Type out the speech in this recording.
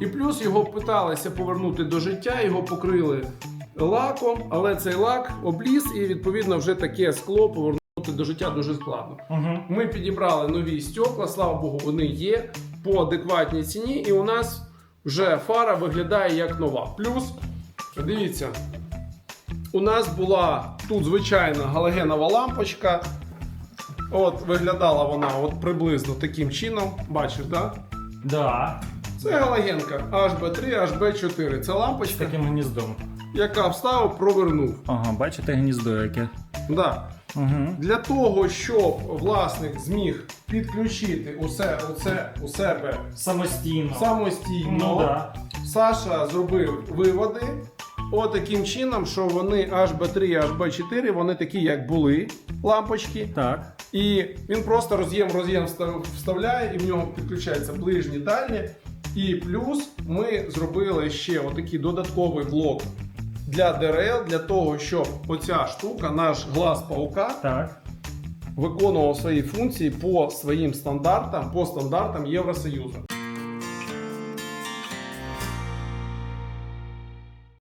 І плюс його питалися повернути до життя, його покрили лаком, але цей лак обліз, і відповідно вже таке скло повернути до життя дуже складно. Угу. Ми підібрали нові стекла, слава Богу, вони є по адекватній ціні, і у нас вже фара виглядає як нова. Плюс, дивіться, у нас була тут звичайна галогенова лампочка. От виглядала вона от приблизно таким чином. Бачиш, да? Да. Це галогенка HB3, HB4. Це З лампочка, таким гніздом. яка вставив, провернув. Ага, бачите гніздо яке. Да. Угу. Для того, щоб власник зміг підключити усе, усе у себе Самостійно. самостійно, Ну, да. Саша зробив виводи. Отаким чином, що вони HB3 і HB4, вони такі, як були лампочки. Так. І він просто роз'єм роз'єм встав- вставляє, і в нього підключається ближні дальні. І плюс ми зробили ще отакий додатковий блок для ДРЛ, для того, щоб оця штука, наш глаз паука, Так. виконував свої функції по своїм стандартам, по стандартам Євросоюзу.